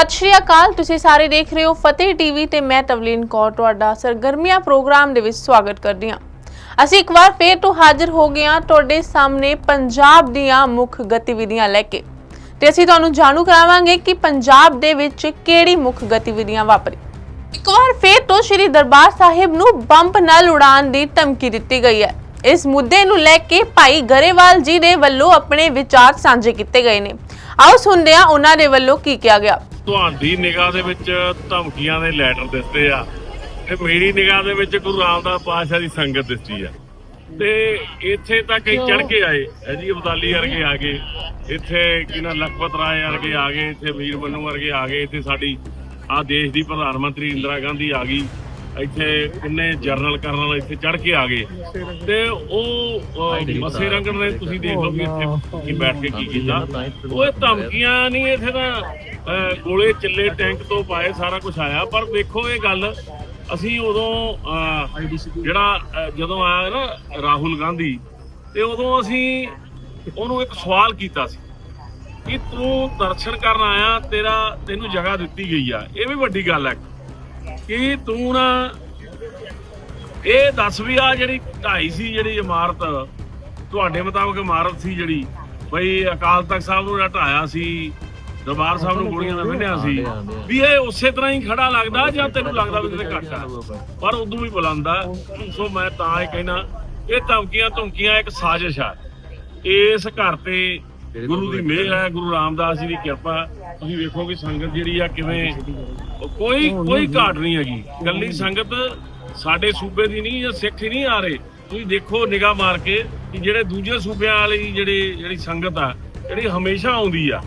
ਸਤਿ ਸ਼੍ਰੀ ਅਕਾਲ, ਤੁਸੀਂ ਸਾਰੇ ਦੇਖ ਰਹੇ ਹੋ ਫਤਿਹ ਟੀਵੀ ਤੇ ਮੈਂ ਤਵਲੀਨ ਕੌਰ, ਤੁਹਾਡਾ ਸਰਗਰਮੀਆਂ ਪ੍ਰੋਗਰਾਮ ਦੇ ਵਿੱਚ ਸਵਾਗਤ ਕਰਦੀ ਹਾਂ। ਅਸੀਂ ਇੱਕ ਵਾਰ ਫੇਰ ਤੋਂ ਹਾਜ਼ਰ ਹੋ ਗਏ ਹਾਂ ਤੁਹਾਡੇ ਸਾਹਮਣੇ ਪੰਜਾਬ ਦੀਆਂ ਮੁੱਖ ਗਤੀਵਿਧੀਆਂ ਲੈ ਕੇ। ਤੇ ਅਸੀਂ ਤੁਹਾਨੂੰ ਜਾਣੂ ਕਰਾਵਾਂਗੇ ਕਿ ਪੰਜਾਬ ਦੇ ਵਿੱਚ ਕਿਹੜੀ ਮੁੱਖ ਗਤੀਵਿਧੀਆਂ ਵਾਪਰੀ। ਇੱਕ ਵਾਰ ਫੇਰ ਤੋਂ ਸ਼੍ਰੀ ਦਰਬਾਰ ਸਾਹਿਬ ਨੂੰ ਬੰਬ ਨਾਲ ਉਡਾਉਣ ਦੀ ਧਮਕੀ ਦਿੱਤੀ ਗਈ ਹੈ। ਇਸ ਮੁੱਦੇ ਨੂੰ ਲੈ ਕੇ ਭਾਈ ਗਰੇਵਾਲ ਜੀ ਦੇ ਵੱਲੋਂ ਆਪਣੇ ਵਿਚਾਰ ਸਾਂਝੇ ਕੀਤੇ ਗਏ ਨੇ। ਆਓ ਸੁਣਦੇ ਹਾਂ ਉਹਨਾਂ ਦੇ ਵੱਲੋਂ ਕੀ ਕਿਹਾ ਗਿਆ। ਤੁਹਾਡੀ ਨਿਗਾਹ ਦੇ ਵਿੱਚ ਧਮਕੀਆਂ ਦੇ ਲੈਟਰ ਦਿਸਦੇ ਆ ਤੇ ਮੇਰੀ ਨਿਗਾਹ ਦੇ ਵਿੱਚ ਗੁਰੂ ਰਾਮਦਾਸ ਪਾਤਸ਼ਾਹ ਦੀ ਸੰਗਤ ਦਿਸਦੀ ਆ। ਤੇ ਇੱਥੇ ਤਾਂ ਕਈ ਚੜ ਕੇ ਆਏ। ਹੈ ਜੀ ਅਬਦਾਲੀ ਵਰਗੇ ਆ ਗਏ। ਇੱਥੇ ਕਿਨਾ ਲਖਪਤ ਰਾਏ ਵਰਗੇ ਆ ਗਏ ਇੱਥੇ ਵੀਰ ਮੰਨੂ ਵਰਗੇ ਆ ਗਏ ਇੱਥੇ ਸਾਡੀ ਆ ਦੇਸ਼ ਦੀ ਪ੍ਰਧਾਨ ਮੰਤਰੀ ਇੰਦਰਾ ਗਾਂਧੀ ਆ ਗਈ। ਇੱਥੇ ਕਿੰਨੇ ਜਰਨਲ ਕਰਨਲ ਇੱਥੇ ਚੜ ਕੇ ਆ ਗਏ। ਤੇ ਉਹ ਅਹ, ਮੱਸੇ ਰੰਗਣ ਨੇ ਤੁਸੀਂ ਦੇਖ ਲਓ ਵੀ ਇੱਥੇ ਕੀ ਬੈਠ ਕੇ ਕੀ ਕੀਤਾ। ਉਹ ਇਹ ਧਮਕੀਆਂ ਨਹੀਂ ਇੱਥੇ ਤਾਂ ਅਹ, ਗੋਲੇ ਚੱਲੇ ਟੈਂਕ ਤੋਂ ਪਾਏ ਸਾਰਾ ਕੁਝ ਆਇਆ। ਪਰ ਦੇਖੋ ਇਹ ਗੱਲ ਅਸੀਂ ਉਦੋਂ ਅਹ, ਜਿਹੜਾ ਅਹ, ਜਦੋਂ ਆਇਆ ਨਾ ਰਾਹੁਲ ਗਾਂਧੀ ਤੇ ਉਦੋਂ ਅਸੀਂ ਉਹਨੂੰ ਇੱਕ ਸਵਾਲ ਕੀਤਾ ਸੀ ਕਿ ਤੂੰ ਦਰਸ਼ਨ ਕਰਨ ਆਇਆ ਤੇਰਾ ਤੈਨੂੰ ਜਗ੍ਹਾ ਦਿੱਤੀ ਗਈ ਆ। ਇਹ ਵੀ ਵੱਡੀ ਗੱਲ ਹੈ। ਕਿ ਤੂੰ ਨਾ ਇਹ ਦੱਸ ਵੀ ਆ ਜਿਹੜੀ ਢਾਈ ਸੀ ਜਿਹੜੀ ਇਮਾਰਤ ਤੁਹਾਡੇ ਮੁਤਾਬਕ ਇਮਾਰਤ ਸੀ ਜਿਹੜੀ? ਬਈ ਅਕਾਲ ਤਖਤ ਸਾਹਿਬ ਨੂੰ ਢਾਇਆ ਸੀ ਦਰਬਾਰ ਸਾਹਿਬ ਨੂੰ ਗੋਲੀਆਂ ਨਾਲ ਵਿੰਨਿਆ ਸੀ। ਵੀ ਇਹ ਉਸੇ ਤਰ੍ਹਾਂ ਹੀ ਖੜਾ ਲੱਗਦਾ ਜਾਂ ਤੈਨੂੰ ਲੱਗਦਾ ਵੀ ਕਿਤੇ ਘੱਟ ਆ? ਪਰ ਉਦੋਂ ਵੀ ਬੁਲੰਦਾ ਸੋ ਮੈਂ ਤਾਂ ਇਹ ਕਹਿਣਾ ਇਹ ਧਮਕੀਆਂ ਧਮਕੀਆਂ ਇੱਕ ਸਾਜ਼ਿਸ਼ ਆ। ਇਸ ਘਰ ਤੇ ਗੁਰੂ ਦੀ ਮਿਹਰ ਹੈ ਗੁਰੂ ਰਾਮਦਾਸ ਜੀ ਦੀ ਕਿਰਪਾ। ਤੁਸੀਂ ਵੇਖੋ ਕਿ ਸੰਗਤ ਜਿਹੜੀ ਆ ਕਿਵੇਂ ਕੋਈ ਕੋਈ ਘਾਟ ਨਹੀਂ ਹੈਗੀ। ਗੱਲੀ ਸੰਗਤ ਸਾਡੇ ਸੂਬੇ ਦੀ ਨਹੀਂ ਜਾਂ ਸਿੱਖ ਹੀ ਨਹੀਂ ਆ ਰਹੇ। ਤੁਸੀਂ ਦੇਖੋ ਨਿਗਾਹ ਮਾਰ ਕੇ ਕਿ ਜਿਹੜੇ ਦੂਜੇ ਸੂਬਿਆਂ ਵਾਲੀ ਜਿਹੜੀ ਜਿਹੜੀ ਸੰਗਤ ਆ ਜਿਹੜੀ ਹਮੇਸ਼ਾ ਆਉਂਦੀ ਆ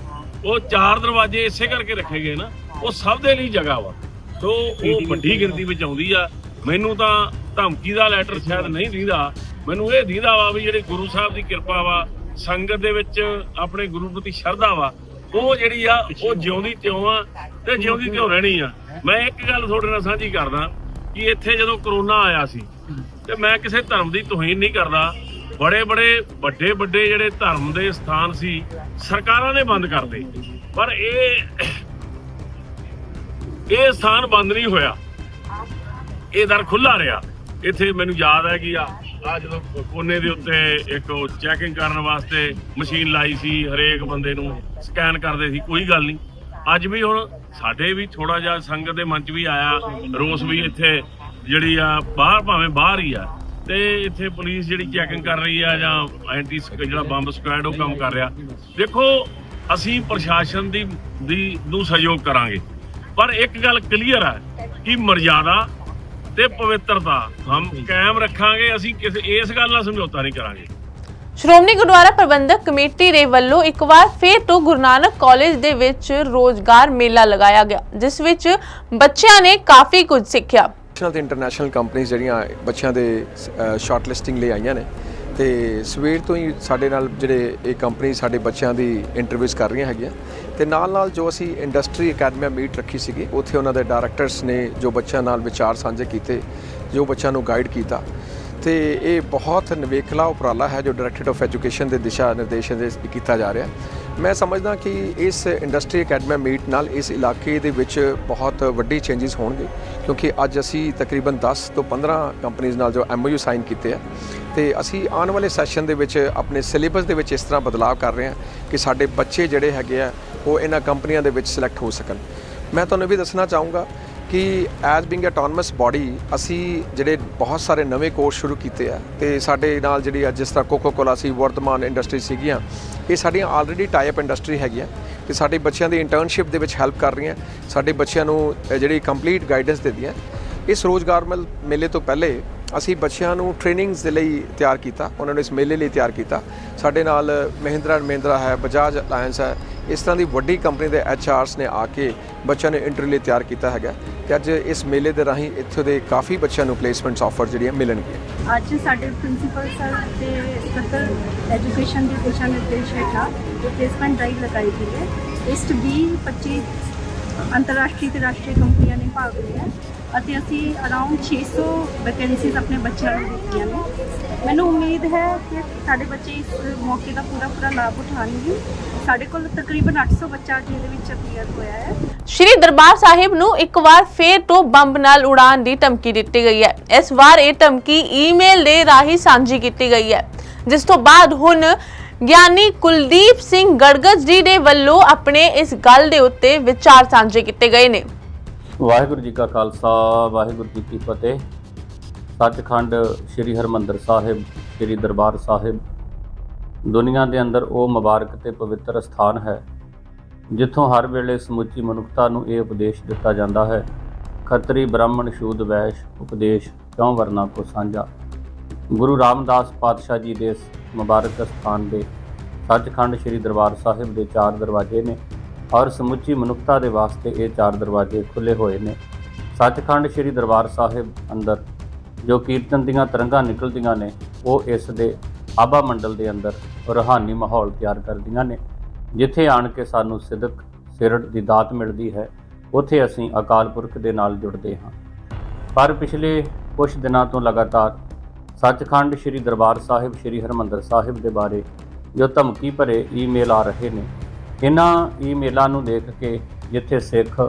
ਉਹ ਚਾਰ ਦਰਵਾਜ਼ੇ ਇਸੇ ਕਰਕੇ ਰੱਖੇ ਗਏ ਨਾ। ਉਹ ਸਭ ਦੇ ਲਈ ਜਗ੍ਹਾ ਵਾ। ਸੋ ਉਹ ਵੱਡੀ ਗਿਣਤੀ ਵਿੱਚ ਆਉਂਦੀ ਆ। ਮੈਨੂੰ ਤਾਂ ਧਮਕੀ ਦਾ ਲੈਟਰ ਸ਼ਾਇਦ ਨਹੀਂ ਦਿੰਦਾ। ਮੈਨੂੰ ਇਹ ਦਿੰਦਾ ਵਾ ਵੀ ਜਿਹੜੇ ਗੁਰੂ ਸਾਹਿਬ ਦੀ ਕਿਰਪਾ ਵਾ ਸੰਗਤ ਦੇ ਵਿੱਚ ਆਪਣੇ ਗੁਰੂ ਪ੍ਰਤੀ ਸ਼ਰਧਾ ਵਾ, ਉਹ ਜਿਹੜੀ ਆ, ਉਹ ਜਿਉਂਦੀ ਤਿਉਂ ਆ ਤੇ ਜਿਉਂਦੀ ਤਿਉਂ ਰਹਿਣੀ ਆ। ਮੈਂ ਇੱਕ ਗੱਲ ਤੁਹਾਡੇ ਨਾਲ ਸਾਂਝੀ ਕਰਦਾ ਕਿ ਇੱਥੇ ਜਦੋਂ ਕਰੋਨਾ ਆਇਆ ਸੀ, ਤੇ ਮੈਂ ਕਿਸੇ ਧਰਮ ਦੀ ਤੋਹੀਨ ਨਹੀਂ ਕਰਦਾ। ਬੜੇ ਬੜੇ ਵੱਡੇ ਵੱਡੇ ਜਿਹੜੇ ਧਰਮ ਦੇ ਸਥਾਨ ਸੀ, ਸਰਕਾਰਾਂ ਨੇ ਬੰਦ ਕਰਦੇ ਪਰ ਇਹ ਇਹ ਸਥਾਨ ਬੰਦ ਨਹੀਂ ਹੋਇਆ। ਇਹ ਦਰ ਖੁੱਲਾ ਰਿਹਾ। ਇੱਥੇ ਮੈਨੂੰ ਯਾਦ ਹੈ ਕਿ ਆ ਆ ਜਦੋਂ ਕੋਨੇ ਦੇ ਉੱਤੇ ਇੱਕ ਚੈਕਿੰਗ ਕਰਨ ਵਾਸਤੇ ਮਸ਼ੀਨ ਲਾਈ ਸੀ, ਹਰੇਕ ਬੰਦੇ ਨੂੰ ਸਕੈਨ ਕਰਦੇ ਸੀ, ਕੋਈ ਗੱਲ ਨਹੀਂ। ਅੱਜ ਵੀ ਹੁਣ ਸਾਡੇ ਵੀ ਥੋੜਾ ਜਿਹਾ ਸੰਗਤ ਦੇ ਮਨ ਚ ਵੀ ਆਇਆ, ਰੋਸ ਵੀ ਇੱਥੇ ਜਿਹੜੀ ਆ, ਬਾਹਰ ਭਾਵੇਂ ਬਾਹਰ ਹੀ ਆ। ਤੇ ਇੱਥੇ ਪੁਲਿਸ ਜਿਹੜੀ ਚੈਕਿੰਗ ਕਰ ਰਹੀ ਆ ਜਾਂ ਐਂਟੀ ਜਿਹੜਾ ਬੰਬ ਸਕੁਐਡ ਉਹ ਕੰਮ ਕਰ ਰਿਹਾ। ਦੇਖੋ, ਅਸੀਂ ਪ੍ਰਸ਼ਾਸਨ ਦੀ ਦੀ ਨੂੰ ਸਹਿਯੋਗ ਕਰਾਂਗੇ। ਪਰ ਇੱਕ ਗੱਲ ਕਲੀਅਰ ਆ ਕਿ ਮਰਜ਼ਾਦਾ ਤੇ ਪਵਿੱਤਰਤਾ। ਹਮ ਕਾਇਮ ਰੱਖਾਂਗੇ ਅਸੀਂ ਕਿਸੇ ਇਸ ਗੱਲ ਨਾਲ ਸਮਝੌਤਾ ਨਹੀਂ ਕਰਾਂਗੇ। ਸ਼੍ਰੋਮਣੀ ਗੁਰਦੁਆਰਾ ਪ੍ਰਬੰਧਕ ਕਮੇਟੀ ਦੇ ਵੱਲੋਂ ਇੱਕ ਵਾਰ ਫੇਰ ਤੋਂ ਗੁਰੂ ਨਾਨਕ ਕਾਲਜ ਦੇ ਵਿੱਚ ਰੋਜ਼ਗਾਰ ਮੇਲਾ ਲਗਾਇਆ ਗਿਆ ਜਿਸ ਵਿੱਚ ਬੱਚਿਆਂ ਨੇ ਕਾਫੀ ਕੁਝ ਸਿੱਖਿਆ। ਨੈਸ਼ਨਲ ਤੇ ਇੰਟਰਨੈਸ਼ਨਲ ਕੰਪਨੀਆਂ ਜਿਹੜੀਆਂ ਬੱਚਿਆਂ ਦੇ ਸ਼ਾਰਟ ਲਿਸਟਿੰਗ ਲਈ ਆਈਆਂ ਨੇ ਤੇ ਸਵੇਰ ਤੋਂ ਹੀ ਸਾਡੇ ਨਾਲ ਜਿਹੜੇ ਇਹ ਕੰਪਨੀ ਸਾਡੇ ਬੱਚਿਆਂ ਦੀ ਇੰਟਰਵਿਊਜ਼ ਕਰ ਰਹੀਆਂ ਹੈਗੀਆਂ ਤੇ ਨਾਲ ਨਾਲ ਜੋ ਅਸੀਂ ਇੰਡਸਟਰੀ ਅਕੈਡਮੀ ਮੀਟ ਰੱਖੀ ਸੀਗੀ, ਉੱਥੇ ਉਹਨਾਂ ਦੇ ਡਾਇਰੈਕਟਰਸ ਨੇ ਜੋ ਬੱਚਿਆਂ ਨਾਲ ਵਿਚਾਰ ਸਾਂਝੇ ਕੀਤੇ, ਜੋ ਬੱਚਿਆਂ ਨੂੰ ਗਾਈਡ ਕੀਤਾ। ਤੇ ਇਹ ਬਹੁਤ ਨਵੇਕਲਾ ਉਪਰਾਲਾ ਹੈ ਜੋ ਡਾਇਰੈਕਟਰੇਟ ਆਫ ਐਜੂਕੇਸ਼ਨ ਦੇ ਦਿਸ਼ਾ ਨਿਰਦੇਸ਼ਾਂ ਦੇ ਕੀਤਾ ਜਾ ਰਿਹਾ। ਮੈਂ ਸਮਝਦਾ ਕਿ ਇਸ ਇੰਡਸਟਰੀ ਅਕੈਡਮੀ ਮੀਟ ਨਾਲ ਇਸ ਇਲਾਕੇ ਦੇ ਵਿੱਚ ਬਹੁਤ ਵੱਡੀ ਚੇਂਜਸ ਹੋਣਗੇ, ਕਿਉਂਕਿ ਅੱਜ ਅਸੀਂ ਤਕਰੀਬਨ 10 ਤੋਂ 15 ਕੰਪਨੀਆਂ ਨਾਲ ਜੋ ਐਮਓਯੂ ਸਾਈਨ ਕੀਤੇ ਆ, ਤੇ ਅਸੀਂ ਆਉਣ ਵਾਲੇ ਸੈਸ਼ਨ ਦੇ ਵਿੱਚ ਆਪਣੇ ਸਿਲੇਬਸ ਦੇ ਵਿੱਚ ਇਸ ਤਰ੍ਹਾਂ ਬਦਲਾਅ ਕਰ ਰਹੇ ਹਾਂ ਕਿ ਸਾਡੇ ਬੱਚੇ ਜਿਹੜੇ ਹੈਗੇ ਆ ਉਹ ਇਹਨਾਂ ਕੰਪਨੀਆਂ ਦੇ ਵਿੱਚ ਸਿਲੈਕਟ ਹੋ ਸਕਣ। ਮੈਂ ਤੁਹਾਨੂੰ ਇਹ ਵੀ ਦੱਸਣਾ ਚਾਹੂੰਗਾ ਕਿ ਐਜ਼ ਬਿੰਗ ਅਟੋਨਮਸ ਬਾਡੀ ਅਸੀਂ ਜਿਹੜੇ ਬਹੁਤ ਸਾਰੇ ਨਵੇਂ ਕੋਰਸ ਸ਼ੁਰੂ ਕੀਤੇ ਆ ਤੇ ਸਾਡੇ ਨਾਲ ਜਿਹੜੀ ਅੱਜ ਜਿਸ ਤਰ੍ਹਾਂ ਕੋਕੋ ਕੋਲਾ ਸੀ, ਵਰਤਮਾਨ ਇੰਡਸਟਰੀ ਸੀਗੀਆਂ, ਇਹ ਸਾਡੀਆਂ ਆਲਰੇਡੀ ਟਾਈ ਅਪ ਇੰਡਸਟਰੀ ਹੈਗੀਆਂ ਤੇ ਸਾਡੇ ਬੱਚਿਆਂ ਦੀ ਇੰਟਰਨਸ਼ਿਪ ਦੇ ਵਿੱਚ ਹੈਲਪ ਕਰ ਰਹੀਆਂ, ਸਾਡੇ ਬੱਚਿਆਂ ਨੂੰ ਜਿਹੜੀ ਕੰਪਲੀਟ ਗਾਈਡੈਂਸ ਦਿੰਦੀਆਂ ਇਸ ਰੋਜ਼ਗਾਰ ਮੇਲ- ਮੇਲੇ ਤੋਂ ਪਹਿਲੇ ਅਸੀਂ ਬੱਚਿਆਂ ਨੂੰ ਟ੍ਰੇਨਿੰਗਸ ਦੇ ਲਈ ਤਿਆਰ ਕੀਤਾ, ਉਹਨਾਂ ਨੂੰ ਇਸ ਮੇਲੇ ਲਈ ਤਿਆਰ ਕੀਤਾ। ਸਾਡੇ ਨਾਲ ਮਹਿੰਦਰਾ ਐਂਡ ਮਹਿੰਦਰਾ ਹੈ ਬਜਾਜ ਅਲਾਈਅੰਸ ਹੈ ਇਸ ਤਰ੍ਹਾਂ ਦੀ ਵੱਡੀ ਕੰਪਨੀ ਦੇ ਐਚਆਰਸ ਨੇ ਆ ਕੇ ਬੱਚਿਆਂ ਨੂੰ ਇੰਟਰਵਿਊ ਲਈ ਤਿਆਰ ਕੀਤਾ ਹੈਗਾ ਤੇ ਅੱਜ ਇਸ ਮੇਲੇ ਦੇ ਰਾਹੀਂ ਇੱਥੋਂ ਦੇ ਕਾਫੀ ਬੱਚਿਆਂ ਨੂੰ ਪਲੇਸਮੈਂਟਸ ਆਫਰ ਜਿਹੜੀਆਂ ਮਿਲਣਗੀਆਂ। ਅੱਜ ਸਾਡੇ ਪ੍ਰਿੰਸੀਪਲ ਸਰ ਤੇ ਸਕੱਤਰ ਐਜੂਕੇਸ਼ਨ ਦੇ ਦਿਸ਼ਾ ਨਿਰਦੇਸ਼ ਹੇਠਾਂ ਪਲੇਸਮੈਂਟ ਡਰਾਈਵ ਲਗਾਈ ਗਈ ਹੈ, ਇਸ 'ਚ 20 25 ਅੰਤਰਰਾਸ਼ਟਰੀ ਤੇ ਰਾਸ਼ਟਰੀ ਕੰਪਨੀਆਂ ਨੇ ਭਾਗ ਲਿਆ ਹੈ। ਅਤੇ ਅਸੀਂ ਅਰਾਊਂਡ 600 ਵੈਕੈਂਸੀਜ਼ ਆਪਣੇ ਬੱਚਿਆਂ ਨੂੰ ਦਿੱਤੀਆਂ ਨੇ। ਮੈਨੂੰ ਉਮੀਦ ਹੈ ਕਿ ਸਾਡੇ ਬੱਚੇ ਇਸ ਮੌਕੇ ਦਾ ਪੂਰਾ ਪੂਰਾ ਲਾਭ ਉਠਾਉਣਗੇ। ਸਾਡੇ ਕੋਲ ਤਕਰੀਬਨ 800 ਬੱਚਾ ਅੱਜ ਵਿੱਚ ਅਪੀਅਰ ਹੋਇਆ ਹੈ। ਸ਼੍ਰੀ ਦਰਬਾਰ ਸਾਹਿਬ ਨੂੰ ਇੱਕ ਵਾਰ ਫੇਰ ਤੋਂ ਬੰਬ ਨਾਲ ਉਡਾਉਣ ਦੀ ਧਮਕੀ ਦਿੱਤੀ ਗਈ ਹੈ। ਇਸ ਵਾਰ ਇਹ ਧਮਕੀ ਈਮੇਲ ਦੇ ਰਾਹੀਂ ਸਾਂਝੀ ਕੀਤੀ ਗਈ ਹੈ। ਜਿਸ ਤੋਂ ਬਾਅਦ ਹੁਣ ਗਿਆਨੀ ਕੁਲਦੀਪ ਸਿੰਘ ਗੜਗੜ ਜੀ ਦੇ ਵੱਲੋਂ ਆਪਣੇ ਇਸ ਗੱਲ ਦੇ ਉੱਤੇ ਵਿਚਾਰ ਸਾਂਝੇ ਕੀਤੇ ਗਏ ਨੇ। ਵਾਹਿਗੁਰੂ ਜੀ ਕਾ ਖਾਲਸਾ, ਵਾਹਿਗੁਰੂ ਜੀ ਕੀ ਫਤਿਹ। ਸੱਚਖੰਡ ਸ੍ਰੀ ਹਰਮੰਦਰ ਸਾਹਿਬ, ਸ੍ਰੀ ਦਰਬਾਰ ਸਾਹਿਬ। ਦੁਨੀਆ ਦੇ ਅੰਦਰ ਉਹ ਮੁਬਾਰਕ ਤੇ ਪਵਿੱਤਰ ਸਥਾਨ ਹੈ, ਜਿੱਥੋਂ ਹਰ ਵੇਲੇ ਸਮੁੱਚੀ ਮਨੁੱਖਤਾ ਨੂੰ ਇਹ ਉਪਦੇਸ਼ ਦਿੱਤਾ ਜਾਂਦਾ ਹੈ। ਖੱਤਰੀ ਬ੍ਰਾਹਮਣ ਸ਼ੂਦ ਵੈਸ਼ ਉਪਦੇਸ਼ ਕਿਉਂ ਵਰਨਾ ਕੋ ਸਾਂਝਾ? ਗੁਰੂ ਰਾਮਦਾਸ ਪਾਤਸ਼ਾਹ ਜੀ ਦੇ ਮੁਬਾਰਕ ਸਥਾਨ ਦੇ ਸੱਚਖੰਡ ਸ੍ਰੀ ਦਰਬਾਰ ਸਾਹਿਬ ਦੇ ਚਾਰ ਦਰਵਾਜ਼ੇ ਨੇ। ਔਰ ਸਮੁੱਚੀ ਮਨੁੱਖਤਾ ਦੇ ਵਾਸਤੇ ਇਹ ਚਾਰ ਦਰਵਾਜ਼ੇ ਖੁੱਲੇ ਹੋਏ ਨੇ। ਸੱਚਖੰਡ ਸ੍ਰੀ ਦਰਬਾਰ ਸਾਹਿਬ ਅੰਦਰ ਜੋ ਕੀਰਤਨ ਦੀਆਂ ਤਰੰਗਾਂ ਨਿਕਲਦੀਆਂ ਨੇ, ਉਹ ਇਸ ਦੇ ਆਬਾ ਮੰਡਲ ਦੇ ਅੰਦਰ ਰੂਹਾਨੀ ਮਾਹੌਲ ਤਿਆਰ ਕਰਦੀਆਂ ਨੇ। ਜਿੱਥੇ ਆਣ ਕੇ ਸਾਨੂੰ ਸਿਦਕ ਸਿਰੜ ਦੀ ਦਾਤ ਮਿਲਦੀ ਹੈ, ਉੱਥੇ ਅਸੀਂ ਅਕਾਲ ਪੁਰਖ ਦੇ ਨਾਲ ਜੁੜਦੇ ਹਾਂ। ਪਰ ਪਿਛਲੇ ਕੁਝ ਦਿਨਾਂ ਤੋਂ ਲਗਾਤਾਰ ਸੱਚਖੰਡ ਸ੍ਰੀ ਦਰਬਾਰ ਸਾਹਿਬ, ਸ੍ਰੀ ਹਰਮੰਦਰ ਸਾਹਿਬ ਦੇ ਬਾਰੇ ਜੋ ਧਮਕੀ ਭਰੇ ਈਮੇਲ ਆ ਰਹੇ ਨੇ ਇਹਨਾਂ ਈਮੇਲਾਂ ਨੂੰ ਦੇਖ ਕੇ ਜਿੱਥੇ ਸਿੱਖ,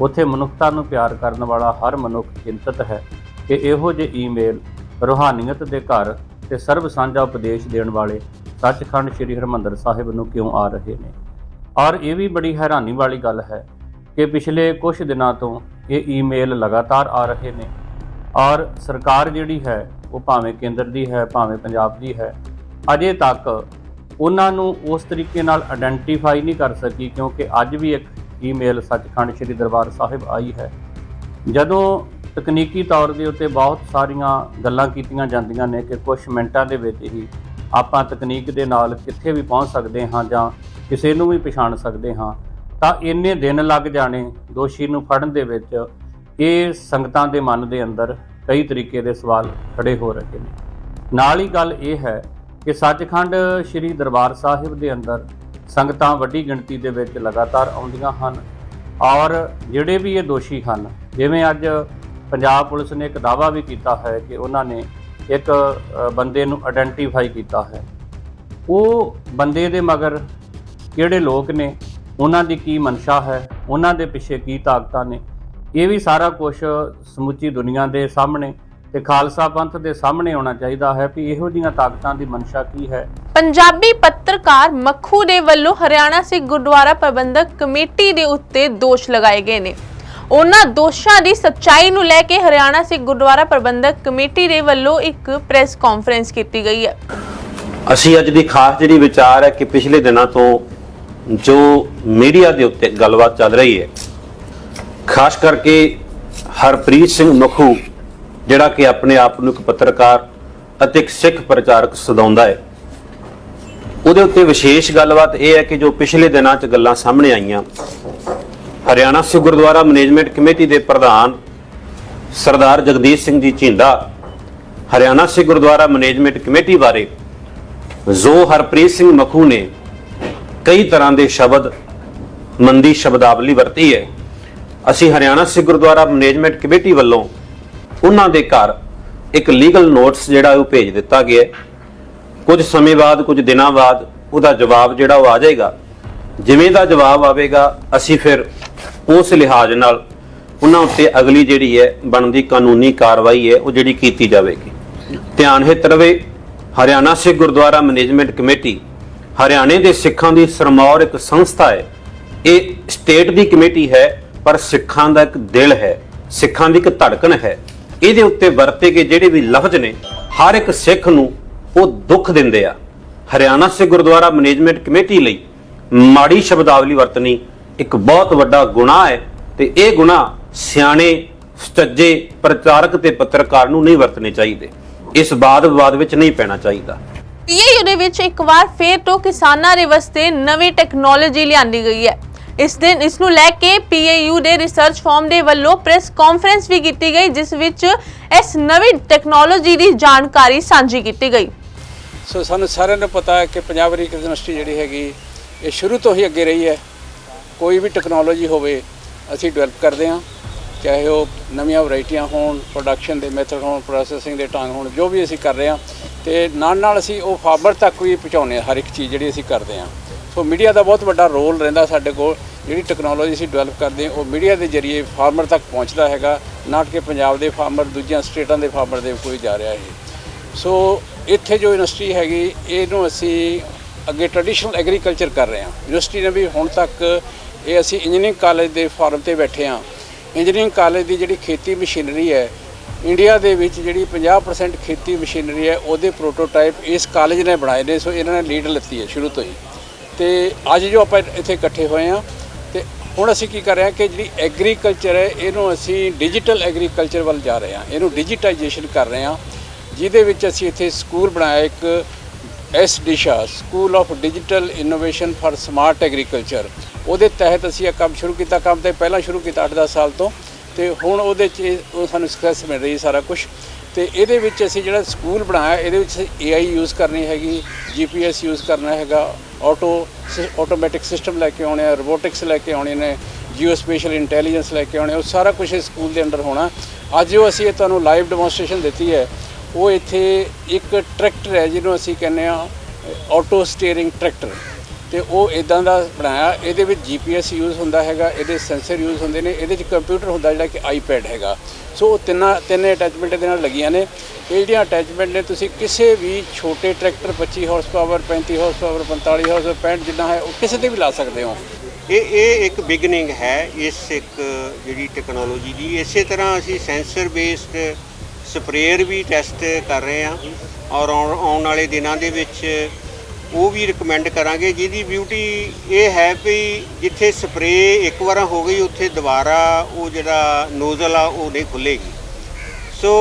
ਉੱਥੇ ਮਨੁੱਖਤਾ ਨੂੰ ਪਿਆਰ ਕਰਨ ਵਾਲਾ ਹਰ ਮਨੁੱਖ ਚਿੰਤਤ ਹੈ ਕਿ ਇਹੋ ਜਿਹੇ ਈਮੇਲ ਰੂਹਾਨੀਅਤ ਦੇ ਘਰ ਤੇ ਸਰਬ ਸਾਂਝਾ ਉਪਦੇਸ਼ ਦੇਣ ਵਾਲੇ ਸੱਚਖੰਡ ਸ੍ਰੀ ਹਰਮੰਦਰ ਸਾਹਿਬ ਨੂੰ ਕਿਉਂ ਆ ਰਹੇ ਨੇ? ਔਰ ਇਹ ਵੀ ਬੜੀ ਹੈਰਾਨੀ ਵਾਲੀ ਗੱਲ ਹੈ ਕਿ ਪਿਛਲੇ ਕੁਝ ਦਿਨਾਂ ਤੋਂ ਇਹ ਈਮੇਲ ਲਗਾਤਾਰ ਆ ਰਹੇ ਨੇ। ਔਰ ਸਰਕਾਰ ਜਿਹੜੀ ਹੈ, ਉਹ ਭਾਵੇਂ ਕੇਂਦਰ ਦੀ ਹੈ, ਭਾਵੇਂ ਪੰਜਾਬ ਦੀ ਹੈ, ਅਜੇ ਤੱਕ ਉਹਨਾਂ ਨੂੰ ਉਸ ਤਰੀਕੇ ਨਾਲ ਆਇਡੈਂਟੀਫਾਈ ਨਹੀਂ ਕਰ ਸਕੀ ਕਿਉਂਕਿ ਅੱਜ ਵੀ ਇੱਕ ਈਮੇਲ ਸੱਚਖੰਡ ਸ੍ਰੀ ਦਰਬਾਰ ਸਾਹਿਬ ਆਈ ਹੈ। ਜਦੋਂ ਤਕਨੀਕੀ ਤੌਰ ਦੇ ਉੱਤੇ ਬਹੁਤ ਸਾਰੀਆਂ ਗੱਲਾਂ ਕੀਤੀਆਂ ਜਾਂਦੀਆਂ ਨੇ ਕਿ ਕੁਝ ਮਿੰਟਾਂ ਦੇ ਵਿੱਚ ਹੀ ਆਪਾਂ ਤਕਨੀਕ ਦੇ ਨਾਲ ਕਿੱਥੇ ਵੀ ਪਹੁੰਚ ਸਕਦੇ ਹਾਂ ਜਾਂ ਕਿਸੇ ਨੂੰ ਵੀ ਪਛਾਣ ਸਕਦੇ ਹਾਂ, ਤਾਂ ਇੰਨੇ ਦਿਨ ਲੱਗ ਜਾਣੇ ਦੋਸ਼ੀ ਨੂੰ ਫੜਨ ਦੇ ਵਿੱਚ ਇਹ ਸੰਗਤਾਂ ਦੇ ਮਨ ਦੇ ਅੰਦਰ ਕਈ ਤਰੀਕੇ ਦੇ ਸਵਾਲ ਖੜੇ ਹੋ ਰਹੇ ਨੇ। ਨਾਲ ਹੀ ਗੱਲ ਇਹ ਹੈ ਕਿ ਸੱਚਖੰਡ ਸ੍ਰੀ ਦਰਬਾਰ ਸਾਹਿਬ ਦੇ ਅੰਦਰ ਸੰਗਤਾਂ ਵੱਡੀ ਗਿਣਤੀ ਦੇ ਵਿੱਚ ਲਗਾਤਾਰ ਆਉਂਦੀਆਂ ਹਨ ਔਰ ਜਿਹੜੇ ਵੀ ਇਹ ਦੋਸ਼ੀ ਹਨ, ਜਿਵੇਂ ਅੱਜ ਪੰਜਾਬ ਪੁਲਿਸ ਨੇ ਇੱਕ ਦਾਅਵਾ ਵੀ ਕੀਤਾ ਹੈ ਕਿ ਉਹਨਾਂ ਨੇ ਇੱਕ ਬੰਦੇ ਨੂੰ ਆਇਡੈਂਟੀਫਾਈ ਕੀਤਾ ਹੈ। ਉਹ ਬੰਦੇ ਦੇ ਮਗਰ ਕਿਹੜੇ ਲੋਕ ਨੇ, ਉਹਨਾਂ ਦੀ ਕੀ ਮਨਸ਼ਾ ਹੈ, ਉਹਨਾਂ ਦੇ ਪਿੱਛੇ ਕੀ ਤਾਕਤਾਂ ਨੇ, ਇਹ ਵੀ ਸਾਰਾ ਕੁਝ ਸਮੁੱਚੀ ਦੁਨੀਆ ਦੇ ਸਾਹਮਣੇ ਤੇ ਖਾਲਸਾ ਪੰਥ ਦੇ ਸਾਹਮਣੇ ਆਉਣਾ ਚਾਹੀਦਾ ਹੈ ਵੀ ਇਹੋ ਜੀਆਂ ਤਾਕਤਾਂ ਦੀ ਮਨਸ਼ਾ ਕੀ ਹੈ। ਪੰਜਾਬੀ ਪੱਤਰਕਾਰ ਮੱਖੂ ਦੇ ਵੱਲੋਂ ਹਰਿਆਣਾ ਸਿੱਖ ਗੁਰਦੁਆਰਾ ਪ੍ਰਬੰਧਕ ਕਮੇਟੀ ਦੇ ਉੱਤੇ ਦੋਸ਼ ਲਗਾਏ ਗਏ ਨੇ। ਉਹਨਾਂ ਦੋਸ਼ਾਂ ਦੀ ਸੱਚਾਈ ਨੂੰ ਲੈ ਕੇ ਹਰਿਆਣਾ ਸਿੱਖ ਗੁਰਦੁਆਰਾ ਪ੍ਰਬੰਧਕ ਕਮੇਟੀ ਦੇ ਵੱਲੋਂ ਇੱਕ ਪ੍ਰੈਸ ਕਾਨਫਰੰਸ ਕੀਤੀ ਗਈ ਹੈ। ਅਸੀਂ ਅੱਜ ਦੀ ਖਾਸ ਜਿਹੜੀ ਵਿਚਾਰ ਹੈ ਕਿ ਪਿਛਲੇ ਦਿਨਾਂ ਤੋਂ ਜੋ ਮੀਡੀਆ ਦੇ ਉੱਤੇ ਗੱਲਬਾਤ ਚੱਲ ਰਹੀ ਹੈ ਖਾਸ ਕਰਕੇ ਹਰਪ੍ਰੀਤ ਸਿੰਘ ਮਖੂ ਜਿਹੜਾ ਕਿ ਆਪਣੇ ਆਪ ਨੂੰ ਇੱਕ ਪੱਤਰਕਾਰ ਅਤੇ ਇੱਕ ਸਿੱਖ ਪ੍ਰਚਾਰਕ ਸਦਾਉਂਦਾ ਹੈ। ਉਹਦੇ ਉੱਤੇ ਵਿਸ਼ੇਸ਼ ਗੱਲਬਾਤ ਇਹ ਹੈ ਕਿ ਜੋ ਪਿਛਲੇ ਦਿਨਾਂ 'ਚ ਗੱਲਾਂ ਸਾਹਮਣੇ ਆਈਆਂ, ਹਰਿਆਣਾ ਸਿੱਖ ਗੁਰਦੁਆਰਾ ਮੈਨੇਜਮੈਂਟ ਕਮੇਟੀ ਦੇ ਪ੍ਰਧਾਨ ਸਰਦਾਰ ਜਗਦੀਸ਼ ਸਿੰਘ ਜੀ ਝਿੰਦਾ ਹਰਿਆਣਾ ਸਿੱਖ ਗੁਰਦੁਆਰਾ ਮੈਨੇਜਮੈਂਟ ਕਮੇਟੀ ਬਾਰੇ ਜੋ ਹਰਪ੍ਰੀਤ ਸਿੰਘ ਮਖੂ ਨੇ ਕਈ ਤਰ੍ਹਾਂ ਦੇ ਸ਼ਬਦ, ਮੰਦੀ ਸ਼ਬਦਾਵਲੀ ਵਰਤੀ ਹੈ। ਅਸੀਂ ਹਰਿਆਣਾ ਸਿੱਖ ਗੁਰਦੁਆਰਾ ਮੈਨੇਜਮੈਂਟ ਕਮੇਟੀ ਵੱਲੋਂ ਉਹਨਾਂ ਦੇ ਘਰ ਇੱਕ ਲੀਗਲ ਨੋਟਿਸ ਜਿਹੜਾ ਉਹ ਭੇਜ ਦਿੱਤਾ ਗਿਆ ਕੁਝ ਸਮੇਂ ਬਾਅਦ, ਕੁਝ ਦਿਨਾਂ ਬਾਅਦ ਉਹਦਾ ਜਵਾਬ ਜਿਹੜਾ ਉਹ ਆ ਜਾਏਗਾ। ਜਿਵੇਂ ਦਾ ਜਵਾਬ ਆਵੇਗਾ, ਅਸੀਂ ਫਿਰ ਉਸ ਲਿਹਾਜ਼ ਨਾਲ ਉਹਨਾਂ ਉੱਤੇ ਅਗਲੀ ਜਿਹੜੀ ਹੈ ਬਣਦੀ ਕਾਨੂੰਨੀ ਕਾਰਵਾਈ ਹੈ, ਉਹ ਜਿਹੜੀ ਕੀਤੀ ਜਾਵੇਗੀ। ਧਿਆਨ ਹਿੱਤ ਰਵੇ, ਹਰਿਆਣਾ ਸਿੱਖ ਗੁਰਦੁਆਰਾ ਮੈਨੇਜਮੈਂਟ ਕਮੇਟੀ, ਹਰਿਆਣੇ ਦੇ ਸਿੱਖਾਂ ਦੀ ਸਰਮੌਰ ਇੱਕ ਸੰਸਥਾ ਹੈ। ਇਹ ਸਟੇਟ ਦੀ ਕਮੇਟੀ ਹੈ, ਪਰ ਸਿੱਖਾਂ ਦਾ ਇੱਕ ਦਿਲ ਹੈ, ਸਿੱਖਾਂ ਦੀ ਇੱਕ ਧੜਕਣ ਹੈ। ਇਹਦੇ ਉੱਤੇ ਵਰਤੇ ਗਏ ਜਿਹੜੇ ਵੀ ਲਫ਼ਜ਼ ਨੇ, ਹਰ ਇੱਕ ਸਿੱਖ ਨੂੰ ਉਹ ਦੁੱਖ ਦਿੰਦੇ ਆ। ਹਰਿਆਣਾ ਸਿੱਖ ਗੁਰਦੁਆਰਾ ਮੈਨੇਜਮੈਂਟ ਕਮੇਟੀ ਲਈ ਮਾੜੀ ਸ਼ਬਦਾਵਲੀ ਵਰਤਣੀ ਇੱਕ ਬਹੁਤ ਵੱਡਾ ਗੁਨਾਹ ਹੈ ਤੇ ਇਹ ਗੁਨਾਹ ਸਿਆਣੇ ਸੱਜੇ ਪ੍ਰਚਾਰਕ ਤੇ ਪੱਤਰਕਾਰ ਨੂੰ ਨਹੀਂ ਵਰਤਣੇ ਚਾਹੀਦੇ। ਇਸ ਬਾਦ ਵਿਵਾਦ ਵਿੱਚ ਨਹੀਂ ਪੈਣਾ ਚਾਹੀਦਾ। ਪੀਏਯੂ ਦੇ ਵਿੱਚ ਇੱਕ ਵਾਰ ਫੇਰ ਤੋਂ ਕਿਸਾਨਾਂ ਦੇ ਵਾਸਤੇ ਨਵੀਂ ਟੈਕਨੋਲੋਜੀ ਲਿਆਂਦੀ ਗਈ ਹੈ। ਇਸ ਦਿਨ ਇਸ ਨੂੰ ਲੈ ਕੇ ਪੀਏਯੂ ਦੇ ਰਿਸਰਚ ਫਾਰਮ ਦੇ ਵੱਲੋਂ ਪ੍ਰੈਸ ਕਾਨਫਰੰਸ ਵੀ ਕੀਤੀ ਗਈ, ਜਿਸ ਵਿੱਚ ਇਸ ਨਵੀਂ ਟੈਕਨੋਲੋਜੀ ਦੀ ਜਾਣਕਾਰੀ ਸਾਂਝੀ ਕੀਤੀ ਗਈ। ਸੋ ਸਾਨੂੰ ਸਾਰਿਆਂ ਨੂੰ ਪਤਾ ਹੈ ਕਿ ਪੰਜਾਬ ਐਗਰੀਕਲਚਰ ਯੂਨੀਵਰਸਿਟੀ ਜਿਹੜੀ ਹੈਗੀ, ਇਹ ਸ਼ੁਰੂ ਤੋਂ ਹੀ ਅੱਗੇ ਰਹੀ ਹੈ। ਕੋਈ ਵੀ ਟੈਕਨੋਲੋਜੀ ਹੋਵੇ, ਅਸੀਂ ਡਿਵੈਲਪ ਕਰਦੇ ਹਾਂ, ਚਾਹੇ ਉਹ ਨਵੀਆਂ ਵੈਰਾਈਟੀਆਂ ਹੋਣ ਪ੍ਰੋਡਕਸ਼ਨ ਦੇ ਮੈਥਡ ਹੋਣ ਪ੍ਰੋਸੈਸਿੰਗ ਦੇ ਢੰਗ ਹੋਣ, ਜੋ ਵੀ ਅਸੀਂ ਕਰ ਰਹੇ ਹਾਂ, ਤੇ ਨਾਲ ਨਾਲ ਅਸੀਂ ਉਹ ਫਾਰਮਰ ਤੱਕ ਵੀ ਪਹੁੰਚਾਉਂਦੇ ਹਾਂ, ਹਰ ਇੱਕ ਚੀਜ਼ ਜਿਹੜੀ ਅਸੀਂ ਕਰਦੇ ਹਾਂ। ਸੋ ਮੀਡੀਆ ਦਾ ਬਹੁਤ ਵੱਡਾ ਰੋਲ ਰਹਿੰਦਾ ਸਾਡੇ ਕੋਲ। ਜਿਹੜੀ ਟੈਕਨੋਲੋਜੀ ਅਸੀਂ ਡਿਵੈਲਪ ਕਰਦੇ ਹਾਂ, ਉਹ ਮੀਡੀਆ ਦੇ ਜ਼ਰੀਏ ਫਾਰਮਰ ਤੱਕ ਪਹੁੰਚਦਾ ਹੈਗਾ। ਨਾ ਕਿ ਪੰਜਾਬ ਦੇ ਫਾਰਮਰ ਦੂਜੀਆਂ ਸਟੇਟਾਂ ਦੇ ਫਾਰਮਰ ਦੇ ਕੋਈ ਜਾ ਰਿਹਾ ਹੈ ਸੋ ਇੱਥੇ ਜੋ ਯੂਨੀਵਰਸਿਟੀ ਹੈਗੀ, ਇਹਨੂੰ ਅਸੀਂ ਅੱਗੇ ਟ੍ਰੈਡੀਸ਼ਨਲ ਐਗਰੀਕਲਚਰ ਕਰ ਰਹੇ ਹਾਂ। ਯੂਨੀਵਰਸਿਟੀ ਨੇ ਵੀ ਹੁਣ ਤੱਕ ਇਹ ਅਸੀਂ ਇੰਜੀਨੀਅਰਿੰਗ ਕਾਲਜ ਦੇ ਫਾਰਮ ਤੇ ਬੈਠੇ ਹਾਂ। ਇੰਜੀਨੀਅਰਿੰਗ ਕਾਲਜ ਦੀ ਜਿਹੜੀ ਖੇਤੀ ਮਸ਼ੀਨਰੀ ਹੈ ਇੰਡੀਆ ਦੇ ਵਿੱਚ ਜਿਹੜੀ 50% ਖੇਤੀ ਮਸ਼ੀਨਰੀ ਹੈ, ਉਹਦੇ ਪ੍ਰੋਟੋਟਾਈਪ ਇਸ ਕਾਲਜ ਨੇ ਬਣਾਏ ਨੇ। ਸੋ ਇਹਨਾਂ ਨੇ ਲੀਡ ਲਿੱਤੀ ਹੈ ਸ਼ੁਰੂ ਤੋਂ ਹੀ। ਤੇ ਅੱਜ ਜੋ ਆਪਾਂ ਇੱਥੇ ਇਕੱਠੇ ਹੋਏ ਹਾਂ ਤੇ ਹੁਣ ਅਸੀਂ ਕੀ ਕਰ ਰਹੇ ਹਾਂ ਕਿ ਜਿਹੜੀ ਐਗਰੀਕਲਚਰ ਹੈ, ਇਹਨੂੰ ਅਸੀਂ ਡਿਜੀਟਲ ਐਗਰੀਕਲਚਰ ਵੱਲ ਜਾ ਰਹੇ ਹਾਂ। ਇਹਨੂੰ ਡਿਜੀਟਾਈਜੇਸ਼ਨ ਕਰ ਰਹੇ ਹਾਂ, ਜਿਹਦੇ ਵਿੱਚ ਅਸੀਂ ਇੱਥੇ ਸਕੂਲ ਬਣਾਇਆ ਇੱਕ S Disha school of digital innovation for smart agriculture ਉਹਦੇ ਤਹਿਤ ਅਸੀਂ ਇਹ ਕੰਮ ਸ਼ੁਰੂ ਕੀਤਾ। ਕੰਮ ਤੇ ਪਹਿਲਾਂ ਸ਼ੁਰੂ ਕੀਤਾ 8-10 ਸਾਲ ਤੋਂ। ਤੇ ਹੁਣ ਉਹਦੇ 'ਚ ਇਹ- ਉਹ ਸਾਨੂੰ ਸਕਸੈਸ ਮਿਲ ਰਹੀ ਸਾਰਾ ਕੁਝ ਤੇ ਇਹਦੇ ਵਿੱਚ ਅਸੀਂ ਜਿਹੜਾ ਸਕੂਲ ਬਣਾਇਆ, ਇਹਦੇ ਵਿੱਚ ਏਆਈ ਯੂਜ਼ ਕਰਨੀ ਹੈਗੀ ਜੀਪੀਐਸ ਯੂਜ਼ ਕਰਨਾ ਹੈਗਾ ਆਟੋ ਆਟੋਮੈਟਿਕ ਸਿਸਟਮ ਲੈ ਕੇ ਆਉਣੇ ਆ ਰੋਬੋਟਿਕਸ ਲੈ ਕੇ ਆਉਣੇ ਨੇ ਜੀਓ ਸਪੇਸ਼ਲ ਇੰਟੈਲੀਜੈਂਸ ਲੈ ਕੇ ਆਉਣੇ ਉਹ ਸਾਰਾ ਕੁਝ ਇਸ ਸਕੂਲ ਦੇ ਅੰਡਰ ਹੋਣਾ। ਅੱਜ ਜੋ ਅਸੀਂ ਇਹ ਤੁਹਾਨੂੰ ਲਾਈਵ ਡੈਮੋਨਸਟ੍ਰੇਸ਼ਨ ਦਿੱਤੀ ਹੈ। ਉਹ ਇੱਥੇ ਇੱਕ ਟਰੈਕਟਰ ਹੈ, ਜਿਹਨੂੰ ਅਸੀਂ ਕਹਿੰਦੇ ਆ ਆਟੋ ਸਟੀਅਰਿੰਗ ਟਰੈਕਟਰ ਤੇ ਉਹ ਇਦਾਂ ਦਾ ਬਣਾਇਆ, ਇਹਦੇ ਵਿੱਚ ਜੀਪੀਐਸ ਯੂਜ਼ ਹੁੰਦਾ ਹੈਗਾ, ਇਹਦੇ ਸੈਂਸਰ ਯੂਜ਼ ਹੁੰਦੇ ਨੇ, ਇਹਦੇ 'ਚ ਕੰਪਿਊਟਰ ਹੁੰਦਾ ਜਿਹੜਾ ਕਿ ਆਈਪੈਡ ਹੈਗਾ। ਸੋ ਉਹ ਤਿੰਨਾਂ, ਤਿੰਨ ਅਟੈਚਮੈਂਟ ਦੇ ਨਾਲ ਲੱਗੀਆਂ ਨੇ। ਇਹ ਜਿਹੜੀਆਂ ਅਟੈਚਮੈਂਟ ਨੇ, ਤੁਸੀਂ ਕਿਸੇ ਵੀ ਛੋਟੇ tractor 25 horsepower 35 horsepower 45 horsepower 65 ਜਿੰਨਾ ਹੈ, ਉਹ ਕਿਸੇ ਤੇ ਵੀ ਲਾ ਸਕਦੇ ਹੋ। ਇਹ ਇਹ ਇੱਕ ਬਿਗਨਿੰਗ ਹੈ, ਇਸ ਇੱਕ ਜਿਹੜੀ ਟੈਕਨੋਲੋਜੀ ਦੀ। ਇਸੇ ਤਰ੍ਹਾਂ ਅਸੀਂ ਸੈਂਸਰ ਬੇਸਡ ਸਪਰੇਅਰ ਵੀ ਟੈਸਟ ਕਰ ਰਹੇ ਹਾਂ, ਔਰ ਆਉਣ ਆਉਣ ਵਾਲੇ ਦਿਨਾਂ ਦੇ ਵਿੱਚ ਉਹ ਵੀ ਰეკਮੈਂਡ ਕਰਾਂਗੇ, ਜਿਹਦੀ ਬਿਊਟੀ ਇਹ ਹੈ ਵੀ ਜਿੱਥੇ ਸਪਰੇਅ ਇੱਕ ਵਾਰ ਹੋ ਗਈ, ਉੱਥੇ ਦੁਬਾਰਾ ਉਹ ਜਿਹੜਾ ਨੋਜ਼ਲ ਆ, ਉਹ ਨਹੀਂ ਖੁੱਲੇਗੀ ਸੋ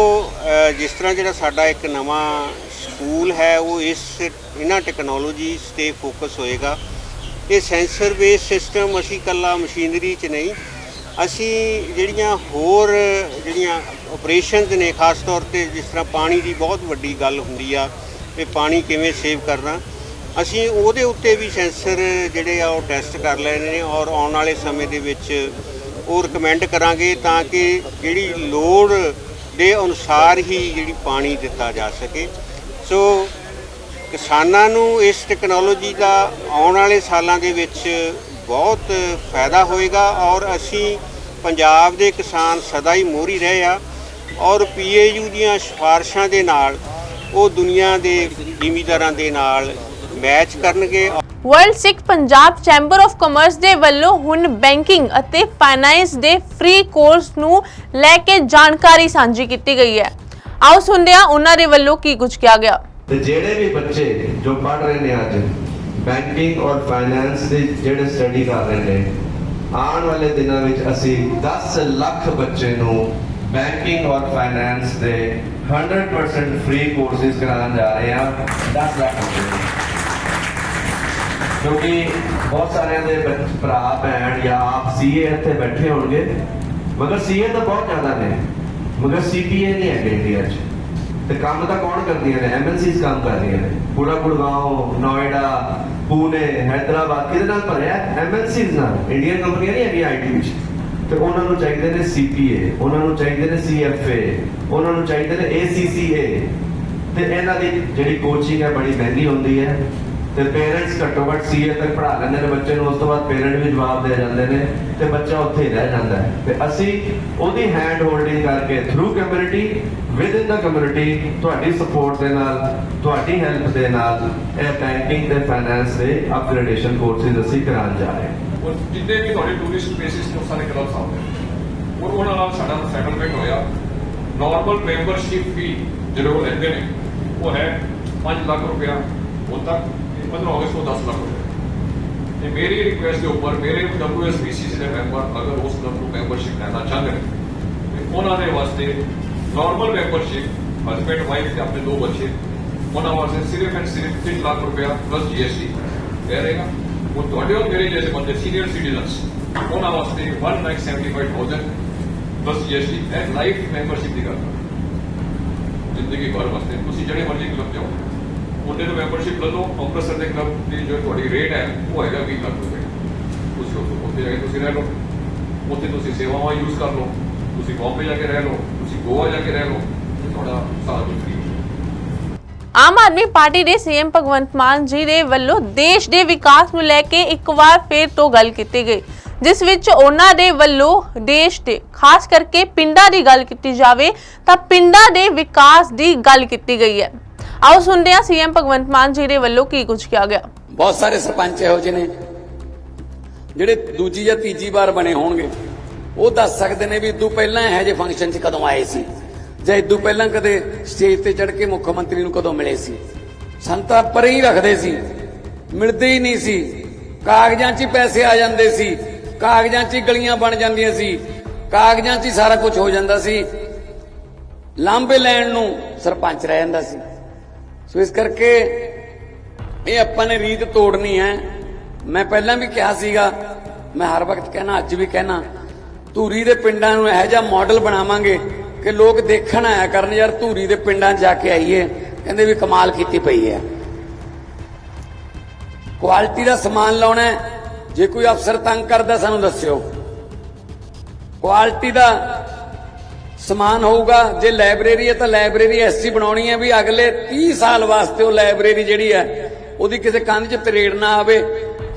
ਜਿਸ ਤਰ੍ਹਾਂ ਜਿਹੜਾ ਸਾਡਾ ਇੱਕ ਨਵਾਂ ਸਕੂਲ ਹੈ, ਉਹ ਇਸ ਇਹਨਾਂ ਟੈਕਨੋਲੋਜੀਜ਼ ਤੇ ਫੋਕਸ ਹੋਏਗਾ। ਇਹ ਸੈਂਸਰ ਬੇਸ ਸਿਸਟਮ ਅਸੀਂ ਕੱਲਾ ਮਸ਼ੀਨਰੀ 'ਚ ਨਹੀਂ, ਅਸੀਂ ਜਿਹੜੀਆਂ ਹੋਰ ਜਿਹੜੀਆਂ ਆਪਰੇਸ਼ਨਸ ਨੇ, ਖਾਸ ਤੌਰ ਤੇ ਜਿਸ ਤਰ੍ਹਾਂ ਪਾਣੀ ਦੀ ਬਹੁਤ ਵੱਡੀ ਗੱਲ ਹੁੰਦੀ ਆ, ਵੀ ਪਾਣੀ ਕਿਵੇਂ ਸੇਵ ਕਰਨਾ। ਅਸੀਂ ਉਹਦੇ ਉੱਤੇ ਵੀ ਸੈਂਸਰ ਜਿਹੜੇ ਆ ਉਹ ਟੈਸਟ ਕਰ ਲੈਣੇ ਨੇ ਔਰ ਆਉਣ ਵਾਲੇ ਸਮੇਂ ਦੇ ਵਿੱਚ ਉਹ ਰეკਮੈਂਡ ਕਰਾਂਗੇ ਤਾਂ ਕਿ ਜਿਹੜੀ ਲੋੜ ਦੇ ਅਨੁਸਾਰ ਹੀ ਜਿਹੜੀ ਪਾਣੀ ਦਿੱਤਾ ਜਾ ਸਕੇ। ਸੋ ਕਿਸਾਨਾਂ ਨੂੰ ਇਸ ਟੈਕਨੋਲੋਜੀ ਦਾ ਆਉਣ ਵਾਲੇ ਸਾਲਾਂ ਦੇ ਵਿੱਚ ਬਹੁਤ ਫਾਇਦਾ ਹੋਏਗਾ ਔਰ ਅਸੀਂ ਪੰਜਾਬ ਦੇ ਕਿਸਾਨ ਸਦਾ ਹੀ ਮੋਹਰੀ ਰਹੇ ਆ ਔਰ ਪੀਏਯੂ ਦੀਆਂ ਸਿਫਾਰਸ਼ਾਂ ਦੇ ਨਾਲ ਉਹ ਦੁਨੀਆ ਦੇ ਜ਼ਿਮੀਦਾਰਾਂ ਦੇ ਨਾਲ ਮੈਚ ਕਰਨਗੇ। World Sikh Punjab chamber of commerce ਦੇ ਵੱਲੋਂ ਹੁਣ ਬੈਂਕਿੰਗ ਅਤੇ ਫਾਈਨੈਂਸ ਦੇ ਫ੍ਰੀ ਕੋਰਸ ਨੂੰ ਲੈ ਕੇ ਜਾਣਕਾਰੀ ਸਾਂਝੀ ਕੀਤੀ ਗਈ ਹੈ। ਆਓ ਸੁਣਦੇ ਹਾਂ ਉਹਨਾਂ ਦੇ ਵੱਲੋਂ ਕੀ ਕੁਝ ਕਿਹਾ ਗਿਆ। ਤੇ ਜਿਹੜੇ ਵੀ ਬੱਚੇ ਜੋ ਪੜ ਰਹੇ ਨੇ ਅੱਜ ਬੈਂਕਿੰਗ ਔਰ ਫਾਈਨੈਂਸ ਦੇ ਜਿਹੜੇ ਸਟੱਡੀ ਕਰ ਰਹੇ ਨੇ ਆਉਣ ਵਾਲੇ ਦਿਨਾਂ ਵਿੱਚ ਅਸੀਂ 10 ਲੱਖ ਬੱਚੇ ਨੂੰ ਬੈਂਕਿੰਗ ਔਰ ਫਾਈਨੈਂਸ ਦੇ 100% ਫ੍ਰੀ ਕੋਰਸਿਸ ਕਰਾਉਣ ਜਾ ਰਹੇ ਹਾਂ। 10 ਲੱਖ ਬੱਚੇ। ਨੂੰ। ਕਿਉਂਕਿ ਬਹੁਤ ਸਾਰਿਆਂ ਦੇ ਭਰਾ, ਭੈਣ ਜਾਂ ਆਪ ਸੀਏ ਇੱਥੇ ਬੈਠੇ ਹੋਣਗੇ। ਮਗਰ ਸੀਏ ਤਾਂ ਬਹੁਤ ਜ਼ਿਆਦਾ ਨੇ। ਮਗਰ ਸੀਪੀਏ ਨਹੀਂ ਹੈਗੇ ਇੰਡੀਆ 'ਚ। ਤੇ ਕੰਮ ਤਾਂ ਕੌਣ ਕਰਦੀਆਂ ਨੇ? ਐਮਐਨਸੀਜ਼ ਕੰਮ ਕਰਦੀਆਂ ਨੇ। ਪੂਰਾ ਗੁੜਗਾਉਂ ਨੋਇਡਾ, ਪੂਨੇ, ਹੈਦਰਾਬਾਦ ਕਿਹਦੇ ਨਾਲ ਭਰਿਆ? ਐਮਐਨਸੀਜ਼ ਨਾਲ। ਇੰਡੀਅਨ ਕੰਪਨੀਆਂ ਨਹੀਂ ਹੈਗੀਆਂ ਆਈਟੀ ਵਿੱਚ। ਤੇ ਉਹਨਾਂ ਨੂੰ ਚਾਹੀਦੇ ਨੇ ਸੀਪੀਏ, ਉਹਨਾਂ ਨੂੰ ਚਾਹੀਦੇ ਨੇ ਸੀਐਫਏ ਉਹਨਾਂ ਨੂੰ ਚਾਹੀਦੇ ਨੇ ਏਸੀਸੀਏ ਤੇ ਇਹਨਾਂ ਦੀ ਜਿਹੜੀ ਕੋਚਿੰਗ ਹੈ, ਬੜੀ ਮਹਿੰਗੀ ਹੁੰਦੀ ਹੈ। ਤੇ ਪੇਰੈਂਟਸ ਘੱਟੋ ਘੱਟ ਸੀਏ ਤੱਕ ਪੜ੍ਹਾ ਲੈਂਦੇ ਨੇ ਬੱਚੇ ਨੂੰ, ਉਸ ਤੋਂ ਬਾਅਦ ਪੇਰੈਂਟ ਵੀ ਜਵਾਬ ਦੇ ਜਾਂਦੇ ਨੇ ਤੇ ਬੱਚਾ ਉੱਥੇ ਹੀ ਰਹਿ ਜਾਂਦਾ ਹੈ। ਤੇ ਅਸੀਂ ਉਹਦੀ ਹੈਂਡ ਹੋਲਡਿੰਗ ਕਰਕੇ through community within the community ਤੁਹਾਡੀ ਸਪੋਰਟ ਦੇ ਨਾਲ, ਤੁਹਾਡੀ ਹੈਲਪ ਦੇ ਨਾਲ ਇਹ ਬੈਂਕਿੰਗ ਤੇ ਫਾਈਨੈਂਸ ਦੇ ਅਪਗ੍ਰੇਡੇਸ਼ਨ ਕੋਰਸਿਸ ਅਸੀਂ ਕਰਾਉਣ ਜਾ ਰਹੇ ਹਾਂ। ਔਰ ਜਿੰਨੇ ਵੀ ਤੁਹਾਡੇ ਟੂਰਿਸਟ ਪਲੇਸਿਸ ਨੇ ਉਹ ਸਾਰੇ ਕਲੱਬਸ ਆਉਂਦੇ ਔਰ ਉਹਨਾਂ ਨਾਲ ਸਾਡਾ ਸੈਟਲਮੈਂਟ ਹੋਇਆ। ਨਾਰਮਲ ਮੈਂਬਰਸ਼ਿਪ ਫੀ ਜਿਹੜੇ ਉਹ ਲੈਂਦੇ ਨੇ, ਉਹ ਹੈ 5 ਲੱਖ ਰੁਪਇਆ ਹੁਣ ਤੱਕ। 15 ਅਗਸਤ ਤੋਂ 10 ਲੱਖ ਰੁਪਇਆ ਤੇ ਮੇਰੀ ਰਿਕੁਐਸਟ ਦੇ ਉੱਪਰ ਮੇਰੇ WSBCC ਦੇ ਮੈਂਬਰ ਅਗਰ ਉਸ ਕਲੱਬ ਨੂੰ ਮੈਂਬਰਸ਼ਿਪ ਲੈਣਾ ਚਾਹੁੰਦੇ ਨੇ ਤੇ ਉਹਨਾਂ ਦੇ ਵਾਸਤੇ ਨਾਰਮਲ ਮੈਂਬਰਸ਼ਿਪ ਹਸਬੈਂਡ ਵਾਈਫ ਤੇ ਆਪਣੇ ਦੋ ਬੱਚੇ ਉਹਨਾਂ ਵਾਸਤੇ ਸਿਰਫ ਐਂਡ ਸਿਰਫ 3 ਲੱਖ ਰੁਪਇਆ ਪਲੱਸ ਜੀਐਸਟੀ ਇਹ ਰਹੇਗਾ ਉਹ ਤੁਹਾਡੇ ਔਰ ਮੇਰੇ ਜੈਸੇ ਬੰਦੇ ਸੀਨੀਅਰ ਸਿਟੀਜ਼ਨਸ ਉਹਨਾਂ ਵਾਸਤੇ 175000 plus GST and life membership ਦੀ ਗੱਲ ਜ਼ਿੰਦਗੀ ਭਰ ਵਾਸਤੇ ਤੁਸੀਂ ਜਿਹੜੇ ਮਰਜ਼ੀ ਕਲੱਬ ਜਾਓ ਉਹਦੇ ਤੋਂ ਮੈਂਬਰਸ਼ਿਪ ਲੈ ਲਓ ਅੰਮ੍ਰਿਤਸਰ ਦੇ ਕਲੱਬ ਦੀ ਜੋ ਤੁਹਾਡੀ ਰੇਟ ਹੈ ਉਹ ਹੈਗਾ 20 ਲੱਖ ਰੁਪਏ ਤੁਸੀਂ ਉੱਥੇ- ਉੱਥੇ ਜਾ ਕੇ ਤੁਸੀਂ ਰਹਿ ਲਓ ਉੱਥੇ ਤੁਸੀਂ ਸੇਵਾਵਾਂ ਯੂਜ਼ ਕਰ ਲਓ ਤੁਸੀਂ ਬੰਬੇ ਜਾ ਕੇ ਰਹਿ ਲਓ ਤੁਸੀਂ ਗੋਆ ਜਾ ਕੇ ਰਹਿ ਲਓ ਤੇ ਤੁਹਾਡਾ ਸਾਰਾ ਕੁਝ ਫ੍ਰੀ ਆਮ ਆਦਮੀ ਪਾਰਟੀ ਦੇ ਸੀਐਮ ਭਗਵੰਤ ਮਾਨ ਜੀ ਦੇ ਵੱਲੋਂ ਦੇਸ਼ ਦੇ ਵਿਕਾਸ ਨੂੰ ਲੈ ਕੇ ਇੱਕ ਵਾਰ ਫੇਰ ਤੋਂ ਗੱਲ ਕੀਤੀ ਗਈ ਜਿਸ ਵਿੱਚ ਉਹਨਾਂ ਦੇ ਵੱਲੋਂ ਦੇਸ਼ ਦੇ ਖਾਸ ਕਰਕੇ ਪਿੰਡਾਂ ਦੀ ਗੱਲ ਕੀਤੀ ਜਾਵੇ ਤਾਂ ਪਿੰਡਾਂ ਦੇ ਵਿਕਾਸ ਦੀ ਗੱਲ ਕੀਤੀ ਗਈ ਹੈ ਆਓ ਸੁਣਦੇ ਹਾਂ ਸੀਐਮ ਭਗਵੰਤ ਮਾਨ ਜੀ ਦੇ ਵੱਲੋਂ ਕੀ ਕੁਝ ਕਿਹਾ ਗਿਆ। ਬਹੁਤ ਸਾਰੇ ਸਰਪੰਚ ਇਹੋ ਜਿਹੇ ਨੇ, ਜਿਹੜੇ ਦੂਜੀ ਜਾਂ ਤੀਜੀ ਵਾਰ ਬਣੇ ਹੋਣਗੇ। ਉਹ ਦੱਸ ਸਕਦੇ ਨੇ ਵੀ ਇਦੋਂ ਪਹਿਲਾਂ ਇਹੋ ਜਿਹੇ ਫੰਕਸ਼ਨ 'ਚ ਕਦੋਂ ਆਏ ਸੀ, ਜਾਂ ਇਦੋਂ ਪਹਿਲਾਂ ਕਦੇ ਸਟੇਜ ਤੇ ਚੜ੍ਹ ਕੇ ਮੁੱਖ ਮੰਤਰੀ ਨੂੰ ਕਦੋਂ ਮਿਲੇ ਸੀ। ਸੰਤਾ ਪਰੇ ਹੀ ਰੱਖਦੇ ਸੀ, ਮਿਲਦੇ ਹੀ ਨਹੀਂ ਸੀ। ਕਾਗਜ਼ਾਂ 'ਚ ਹੀ ਪੈਸੇ ਆ ਜਾਂਦੇ ਸੀ, ਕਾਗਜ਼ਾਂ 'ਚ ਹੀ ਗਲੀਆਂ ਬਣ ਜਾਂਦੀਆਂ ਸੀ, ਕਾਗਜ਼ਾਂ 'ਚ ਹੀ ਸਾਰਾ ਕੁਝ ਹੋ ਜਾਂਦਾ ਸੀ। ਲਾਂਬੇ ਲੈਣ ਨੂੰ ਸਰਪੰਚ ਰਹਿ ਜਾਂਦਾ ਸੀ। ਸੋ ਇਸ ਕਰਕੇ ਇਹ ਆਪਾਂ ਨੇ ਰੀਤ ਤੋੜਨੀ ਹੈ। ਮੈਂ ਪਹਿਲਾਂ ਵੀ ਕਿਹਾ ਸੀਗਾ, ਮੈਂ ਹਰ ਵਕਤ ਕਹਿਣਾ, ਅੱਜ ਵੀ ਕਹਿਣਾ, ਧੂਰੀ ਦੇ ਪਿੰਡਾਂ ਨੂੰ ਇਹੋ ਜਿਹਾ ਮਾਡਲ ਬਣਾਵਾਂਗੇ ਕਿ ਲੋਕ ਦੇਖਣ ਆਇਆ ਕਰਨ, ਯਾਰ ਧੂਰੀ ਦੇ ਪਿੰਡਾਂ 'ਚ ਜਾ ਕੇ ਆਈਏ। ਕਹਿੰਦੇ ਵੀ ਕਮਾਲ ਕੀਤੀ ਪਈ ਹੈ। ਕੁਆਲਿਟੀ ਦਾ ਸਮਾਨ ਲਾਉਣਾ ਜੇ ਕੋਈ ਅਫਸਰ ਤੰਗ ਕਰਦਾ, ਸਾਨੂੰ ਦੱਸਿਓ। ਕੁਆਲਿਟੀ ਦਾ ਸਮਾਨ ਹੋਊਗਾ। ਜੇ ਲਾਇਬ੍ਰੇਰੀ ਹੈ ਤਾਂ ਲਾਇਬ੍ਰੇਰੀ ਐਸੀ ਬਣਾਉਣੀ ਹੈ ਵੀ ਅਗਲੇ 30 ਸਾਲ ਵਾਸਤੇ ਉਹ ਲਾਇਬ੍ਰੇਰੀ ਜਿਹੜੀ ਹੈ, ਉਹਦੀ ਕਿਸੇ ਕੰਧ 'ਚ ਤਰੇੜ ਨਾ ਆਵੇ,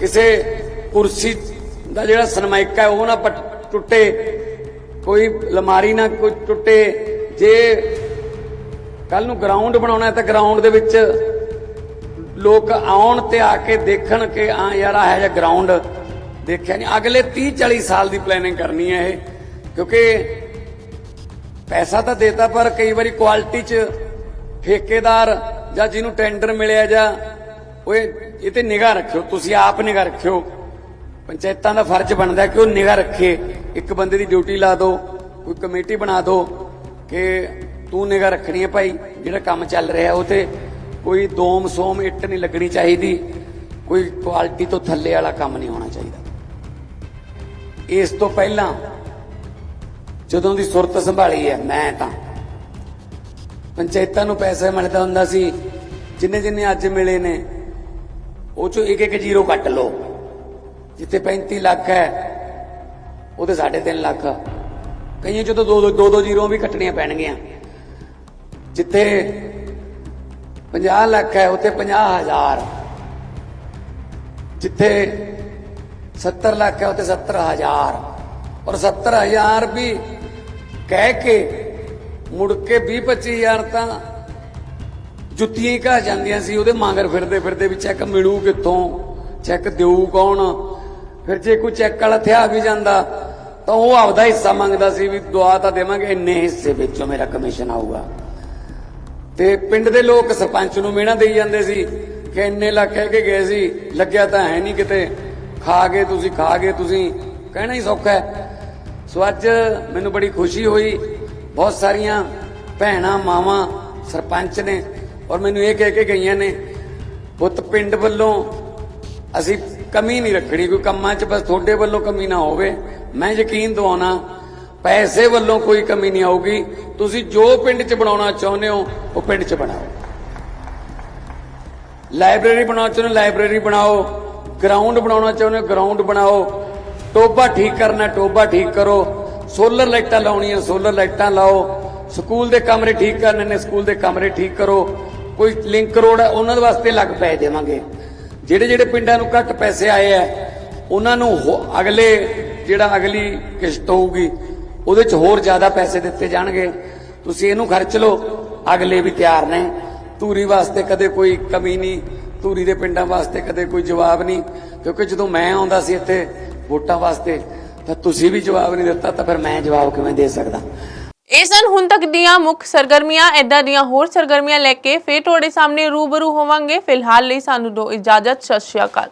ਕਿਸੇ ਕੁਰਸੀ ਦਾ ਜਿਹੜਾ ਸਨਮਾਇਕਾ ਉਹ ਨਾ ਪਟ- ਟੁੱਟੇ, ਕੋਈ ਲਮਾਰੀ ਨਾ ਕੋਈ ਟੁੱਟੇ। ਜੇ ਕੱਲ ਨੂੰ ਗਰਾਊਂਡ ਬਣਾਉਣਾ ਹੈ ਤਾਂ ਗਰਾਊਂਡ ਦੇ ਵਿੱਚ ਲੋਕ ਆਉਣ ਤੇ ਆ ਕੇ ਦੇਖਣ ਕਿ ਆ ਯਾਰ, ਆਹ ਜਿਹਾ ਗਰਾਊਂਡ ਦੇਖਿਆ ਨਹੀਂ। ਅਗਲੇ 30 40 ਸਾਲ ਦੀ ਪਲੈਨਿੰਗ ਕਰਨੀ ਹੈ ਇਹ, ਕਿਉਂਕਿ ਪੈਸਾ ਤਾਂ ਦੇਤਾ, ਪਰ ਕਈ ਵਾਰੀ ਕੁਆਲਿਟੀ 'ਚ ਠੇਕੇਦਾਰ ਜਾਂ ਜਿਹਨੂੰ ਟੈਂਡਰ ਮਿਲਿਆ ਜਾਂ, ਓਏ, ਇਹ ਤੇ ਨਿਗਾਹ ਰੱਖਿਓ, ਤੁਸੀਂ ਆਪ ਨਿਗਾਹ ਰੱਖਿਓ। ਪੰਚਾਇਤਾਂ ਦਾ ਫਰਜ਼ ਬਣਦਾ ਕਿ ਉਹ ਨਿਗਾਹ ਰੱਖੇ। ਇੱਕ ਬੰਦੇ ਦੀ ਡਿਊਟੀ ਲਾ ਦਿਓ ਕੋਈ ਕਮੇਟੀ ਬਣਾ ਦਿਓ ਕਿ ਤੂੰ ਨਿਗਾਹ ਰੱਖਣੀ ਹੈ ਭਾਈ, ਜਿਹੜਾ ਕੰਮ ਚੱਲ ਰਿਹਾ ਉਹ ਤੇ ਕੋਈ ਦੋਮ ਸੋਮ ਇੱਟ ਨਹੀਂ ਲੱਗਣੀ ਚਾਹੀਦੀ, ਕੋਈ ਕੁਆਲਿਟੀ ਤੋਂ ਥੱਲੇ ਵਾਲਾ ਕੰਮ ਨਹੀਂ ਹੋਣਾ ਚਾਹੀਦਾ। ਇਸ ਤੋਂ ਪਹਿਲਾਂ ਜਦੋਂ ਦੀ ਸੁਰਤ ਸੰਭਾਲੀ ਹੈ, ਮੈਂ ਤਾਂ। ਪੰਚਾਇਤਾਂ ਨੂੰ ਪੈਸੇ ਮਿਲਦਾ ਹੁੰਦਾ ਸੀ, ਜਿੰਨੇ ਜਿੰਨੇ ਅੱਜ ਮਿਲੇ ਨੇ, ਉਹ ਚੋਂ ਇੱਕ ਇੱਕ ਜ਼ੀਰੋ ਕੱਟ ਲਓ। ਜਿੱਥੇ 35 ਲੱਖ ਹੈ, ਉਹਦੇ 3.5 ਲੱਖ। ਕਈਆਂ ਚੋਂ ਤਾਂ ਦੋ ਦੋ ਦੋ ਦੋ ਜ਼ੀਰੋ ਵੀ ਕੱਟਣੀਆਂ ਪੈਣਗੀਆਂ। ਜਿੱਥੇ 50 ਲੱਖ ਹੈ, ਉੱਥੇ 50000 ਜਿੱਥੇ 70 ਲੱਖ ਹੈ, ਉੱਥੇ 70000 ਔਰ 70000 ਵੀ ਕਹਿ ਕੇ ਮੁੜ ਕੇ 20 25000 ਤਾਂ ਜੁੱਤੀਆਂ ਹੀ ਘਾ ਜਾਂਦੀਆਂ ਸੀ, ਉਹਦੇ ਮਾਂਗਰ ਫਿਰਦੇ ਫਿਰਦੇ ਵੀ ਚੈੱਕ ਮਿਲੂ ਕਿੱਥੋਂ ਚੈੱਕ ਦੇਊ ਕੌਣ? ਫਿਰ ਜੇ ਕੋਈ ਚੈੱਕ ਵਾਲਾ ਥਿਆ ਵੀ ਜਾਂਦਾ, ਤਾਂ ਉਹ ਆਪਦਾ ਹਿੱਸਾ ਮੰਗਦਾ ਸੀ ਵੀ ਦੁਆ ਤਾਂ ਦੇਵਾਂਗੇ, ਇੰਨੇ ਹਿੱਸੇ ਵਿੱਚੋਂ ਮੇਰਾ ਕਮਿਸ਼ਨ ਆਊਗਾ। ਤੇ ਪਿੰਡ ਦੇ ਲੋਕ ਸਰਪੰਚ ਨੂੰ ਮਿਹਣਾ ਦੇਈ ਜਾਂਦੇ ਸੀ, ਕਿ ਇੰਨੇ ਲੱਖ ਕਹਿ ਕੇ ਗਏ ਸੀ, ਲੱਗਿਆ ਤਾਂ ਹੈ ਨਹੀਂ ਕਿਤੇ, ਖਾ ਗਏ ਤੁਸੀਂ, ਖਾ ਗਏ ਤੁਸੀਂ, ਕਹਿਣਾ ਹੀ ਸੌਖਾ ਹੈ। ਸੋ ਅੱਜ ਮੈਨੂੰ ਬੜੀ ਖੁਸ਼ੀ ਹੋਈ। ਬਹੁਤ ਸਾਰੀਆਂ ਭੈਣਾਂ, ਮਾਵਾਂ, ਸਰਪੰਚ ਨੇ ਔਰ ਮੈਨੂੰ ਇਹ ਕਹਿ ਕੇ ਗਈਆਂ ਨੇ, ਪੁੱਤ, ਪਿੰਡ ਵੱਲੋਂ ਅਸੀਂ ਕਮੀ ਨਹੀਂ ਰੱਖਣੀ, ਕੋਈ ਕੰਮਾਂ 'ਚ ਬਸ ਤੁਹਾਡੇ ਵੱਲੋਂ ਕਮੀ ਨਾ ਹੋਵੇ। ਮੈਂ ਯਕੀਨ ਦਿਵਾਉਣਾ, ਪੈਸੇ ਵੱਲੋਂ ਕੋਈ ਕਮੀ ਨਹੀਂ ਆਊਗੀ। ਤੁਸੀਂ ਜੋ ਪਿੰਡ 'ਚ ਬਣਾਉਣਾ ਚਾਹੁੰਦੇ ਹੋ, ਉਹ ਪਿੰਡ 'ਚ ਬਣਾਓ। ਲਾਇਬ੍ਰੇਰੀ ਬਣਾਉਣਾ ਚਾਹੁੰਦੇ ਹੋ, ਲਾਇਬ੍ਰੇਰੀ ਬਣਾਓ। ਗਰਾਊਂਡ ਬਣਾਉਣਾ ਚਾਹੁੰਦੇ ਹੋ, ਗਰਾਊਂਡ ਬਣਾਓ। ਟੋਬਾ ਠੀਕ ਕਰਨਾ, ਟੋਬਾ ਠੀਕ ਕਰੋ। ਸੋਲਰ ਲਾਈਟਾਂ ਲਾਉਣੀਆਂ, ਸੋਲਰ ਲਾਈਟਾਂ ਲਾਓ। ਸਕੂਲ ਦੇ ਕਮਰੇ ਠੀਕ ਕਰਨੇ ਨੇ, ਸਕੂਲ ਦੇ ਕਮਰੇ ਠੀਕ ਕਰੋ। ਕੋਈ ਲਿੰਕ ਰੋਡ ਹੈ ਉਹਨਾਂ ਦੇ ਵਾਸਤੇ ਲੱਗ ਪੈ ਦੇਵਾਂਗੇ। ਜਿਹੜੇ ਜਿਹੜੇ ਪਿੰਡਾਂ ਨੂੰ ਘੱਟ ਪੈਸੇ ਆਏ ਆ, ਉਹਨਾਂ ਨੂੰ ਅਗਲੇ, ਜਿਹੜਾ ਅਗਲੀ ਕਿਸ਼ਤ ਹੋਊਗੀ, ਉਹਦੇ 'ਚ ਹੋਰ ਜ਼ਿਆਦਾ ਪੈਸੇ ਦਿੱਤੇ ਜਾਣਗੇ। ਤੁਸੀਂ ਇਹਨੂੰ ਖਰਚ ਲਓ, ਅਗਲੇ ਵੀ ਤਿਆਰ ਨੇ। ਧੂਰੀ ਵਾਸਤੇ ਕਦੇ ਕੋਈ ਕਮੀ ਨਹੀਂ, ਧੂਰੀ ਦੇ ਪਿੰਡਾਂ ਵਾਸਤੇ ਕਦੇ ਕੋਈ ਜਵਾਬ ਨਹੀਂ, ਕਿਉਂਕਿ ਜਦੋਂ ਮੈਂ ਆਉਂਦਾ ਸੀ ਇੱਥੇ ਵੋਟਾਂ ਵਾਸਤੇ ਤਾਂ ਤੁਸੀਂ ਵੀ ਜਵਾਬ ਨਹੀਂ ਦਿੱਤਾ, ਤਾਂ ਫਿਰ ਮੈਂ ਜਵਾਬ ਕਿਵੇਂ ਦੇ ਸਕਦਾ? ਇਹ ਸਨ ਹੁਣ ਤੱਕ ਦੀਆਂ ਮੁੱਖ ਸਰਗਰਮੀਆਂ ਐਦਾਂ ਦੀਆਂ ਹੋਰ ਸਰਗਰਮੀਆਂ ਲੈ ਕੇ ਫੇਰ ਤੁਹਾਡੇ ਸਾਹਮਣੇ ਰੂਬਰੂ ਹੋਵਾਂਗੇ। ਫਿਲਹਾਲ ਲਈ ਸਾਨੂੰ ਦੋ ਇਜਾਜ਼ਤ, ਸਤਿ ਸ਼੍ਰੀ ਅਕਾਲ।